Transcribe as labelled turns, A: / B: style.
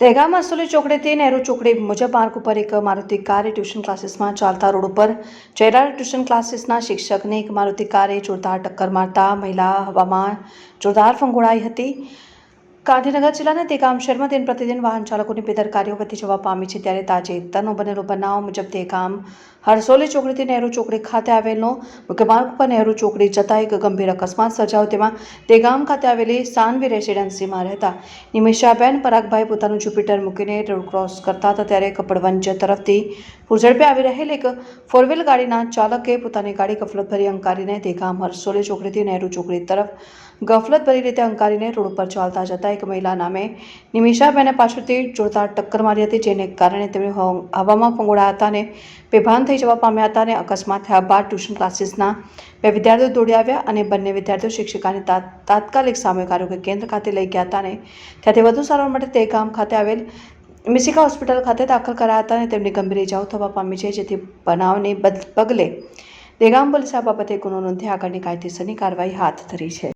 A: દહેગામ અસોલી ચોકડીથી નહેરુ ચોકડી મુજબ માર્ગ ઉપર એક મારુતિ કારે ટ્યુશન ક્લાસીસમાં ચાલતા રોડ ઉપર જયરાજ ટ્યુશન ક્લાસીસના શિક્ષકને એક મારુતિ કારે જોરદાર ટક્કર મારતા મહિલા હવામાં જોરદાર ફંગોળાઈ હતી. ગાંધીનગર જિલ્લાના દેગામ શહેરમાં દિન પ્રતિદિન વાહન ચાલકોની બેદરકારીઓ વધી જવા પામી છે. ત્યારે તાજેતરનો બનેલો બનાવ મુજબ દેગામ હરસોલી ચોકડીથી નહેરુ ચોકડી ખાતે આવેલો મુખ્ય માર્ગ પર નહેરુ ચોકડી જતા એક ગંભીર અકસ્માત સર્જાયો. તેમાં દેગામ ખાતે આવેલી સાનવી રેસિડેન્સીમાં રહેતા નિમિષાબેન પરાગભાઈ પોતાનું જુપિટર મૂકીને રોડ ક્રોસ કરતા હતા. ત્યારે કપડવંજ તરફથી પૂરઝડપે આવી રહેલ એક ફોર વ્હીલ ગાડીના ચાલકે પોતાની ગાડી ગફલતભરી અંકારીને દેગામ હરસોલી ચોકડીથી નહેરુ ચોકડી તરફ ગફલતભરી રીતે અંકારીને રોડ ઉપર ચાલતા જતા એક મહિલા નામે નિમિષાબેને પાછળથી જોરદાર ટક્કર મારી હતી, જેને કારણે તેમણે હવામાં ફંગોળાયા હતા અને બેભાન થઈ જવા પામ્યા હતા અને અકસ્માત થયા બાદ ટ્યુશન ક્લાસીસના બે વિદ્યાર્થીઓ દોડી આવ્યા અને બંને વિદ્યાર્થીઓ શિક્ષિકાને તાત્કાલિક સામૂહિક આરોગ્ય કેન્દ્ર ખાતે લઈ ગયા હતા અને ત્યાંથી વધુ સારવાર માટે તે ગામ ખાતે આવેલ મિસિકા હોસ્પિટલ ખાતે દાખલ કરાયા હતા અને તેમની ગંભીર ઇજાઓ થવા પામી છે, જેથી બનાવને પગલે દેગામ પોલીસે આ બાબતે ગુનો નોંધી આગળની કાયદેસરની કાર્યવાહી હાથ ધરી છે.